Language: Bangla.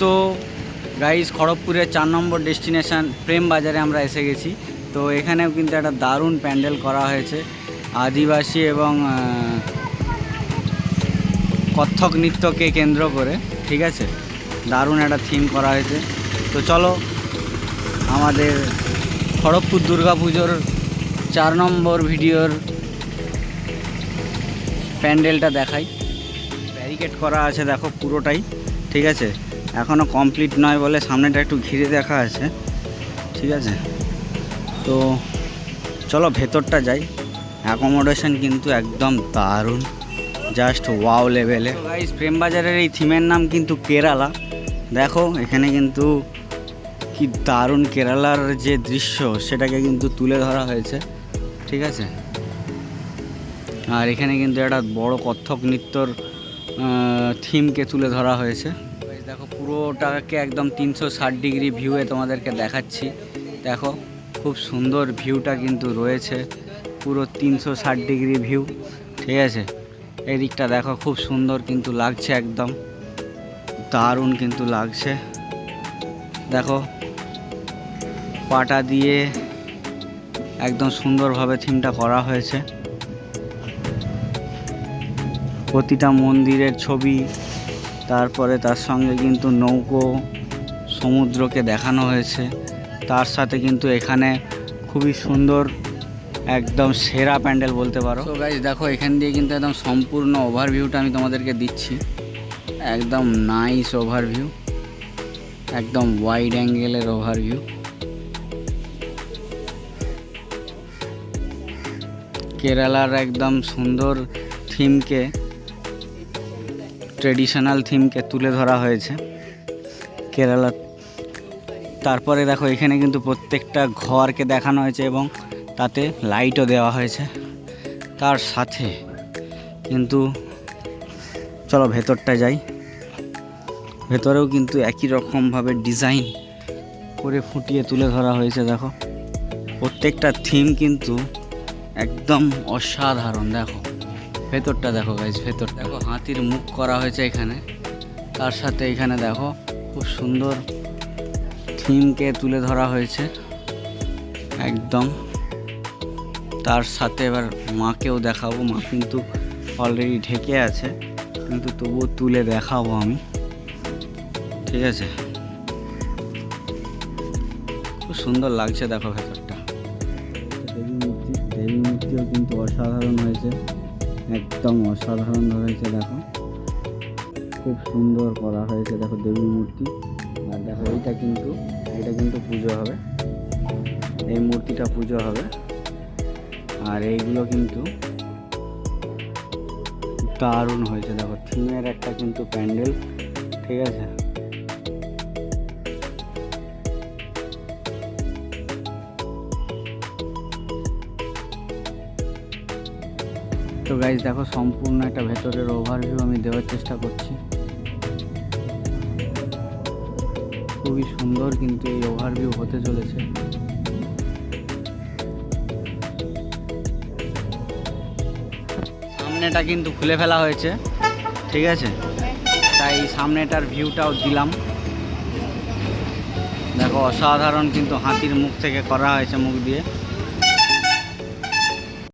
তো গাইস খড়গপুরের চার নম্বর ডেস্টিনেশন প্রেম বাজারে আমরা এসে গেছি। তো এখানেও কিন্তু একটা দারুণ প্যান্ডেল করা হয়েছে। আদিবাসী এবং কত্থক নৃত্যকে কেন্দ্র করে, ঠিক আছে? দারুণ একটা থিম করা হয়েছে। তো চলো, আমাদের খড়গপুর দুর্গাপুজোর চার নম্বর ভিডিওর প্যান্ডেলটা দেখাই। ব্যারিকেড করা আছে, দেখো পুরোটাই, ঠিক আছে? এখনও কমপ্লিট নয় বলে সামনেটা একটু ঘিরে দেখা আছে। ঠিক আছে? তো চলো ভেতরটা যাই। অ্যাকোমোডেশন কিন্তু একদম দারুণ। জাস্ট ওয়াও লেভেলে গাইস প্রেমবাজারের এই থিমের নাম কিন্তু কেরালা। দেখো, এখানে কিন্তু কি দারুণ কেরালার যে দৃশ্য, সেটাকে কিন্তু তুলে ধরা হয়েছে। ঠিক আছে? আর এখানে কিন্তু একটা বড় কত্থক নৃত্যর থিমকে তুলে ধরা হয়েছে। পুরোটাকে একদম তিনশো ষাট ডিগ্রি ভিউয়ে তোমাদেরকে দেখাচ্ছি। দেখো, খুব সুন্দর ভিউটা কিন্তু রয়েছে। পুরো তিনশো ষাট ডিগ্রি ভিউ, ঠিক আছে? এই দিকটা দেখো, খুব সুন্দর কিন্তু লাগছে একদম। দারুণ কিন্তু লাগছে। দেখো, পাটা দিয়ে একদম সুন্দরভাবে থিমটা করা হয়েছে। প্রতিটা মন্দিরের ছবি তারপরে তার সঙ্গে কিন্তু নৌকো, সমুদ্রকে দেখানো হয়েছে। তার সাথে কিন্তু এখানে খুবই সুন্দর একদম সেরা প্যান্ডেল বলতে পারো। তো গাইজ দেখো, এখান দিয়ে কিন্তু একদম সম্পূর্ণ ওভারভিউটা আমি তোমাদেরকে দিচ্ছি। একদম নাইস ওভারভিউ একদম ওয়াইড অ্যাঙ্গেলের ওভারভিউ কেরালার একদম সুন্দর থিমকে ট্রেডিশনাল থিমকে তুলে ধরা হয়েছে। কেরালার তারপরে দেখো এখানে কিন্তু প্রত্যেকটা ঘরকে দেখানো হয়েছে এবং তাতে লাইটও দেওয়া হয়েছে। তার সাথে কিন্তু চলো ভেতরটা যাই। ভেতরেও কিন্তু একই রকমভাবে ডিজাইন করে ফুটিয়ে তুলে ধরা হয়েছে, দেখো। প্রত্যেকটা থিম কিন্তু একদম অসাধারণ, দেখো। ভেতরটা দেখো গাইজ ভেতর দেখো, হাতির মুখ করা হয়েছে এখানে। তার সাথে এখানে দেখো, খুব সুন্দর থিমকে তুলে ধরা হয়েছে। একদম। তার সাথে এবার মাকেও দেখাবো, মা কিন্তু অলরেডি ঢেকে আছে। কিন্তু তবুও তুলে দেখাবো আমি। ঠিক আছে? খুব সুন্দর লাগছে দেখো ভেতরটা। দেবী মূর্তি দেবী মূর্তিও কিন্তু অসাধারণ হয়েছে। একদম অসাধারণ হয়েছে, দেখো। খুব সুন্দর করা হয়েছে, দেখো দেবী মূর্তি। আর দেখো, এইটা কিন্তু এটা কিন্তু পুজো হবে। এই মূর্তিটা পুজো হবে। আর এইগুলো কিন্তু দারুণ হয়েছে, দেখো। থিমের একটা কিন্তু প্যান্ডেল, ঠিক আছে? তো গাইজ দেখো সম্পূর্ণ একটা ভেতরের ওভারভিউ আমি দেওয়ার চেষ্টা করছি। খুবই সুন্দর কিন্তু এই ওভারভিউ হতে চলেছে। সামনেটা কিন্তু খুলে ফেলা হয়েছে, ঠিক আছে? তাই সামনেটার ভিউটাও দিলাম। দেখো, অসাধারণ কিন্তু হাতির মুখ থেকে করা হয়েছে মুখ দিয়ে।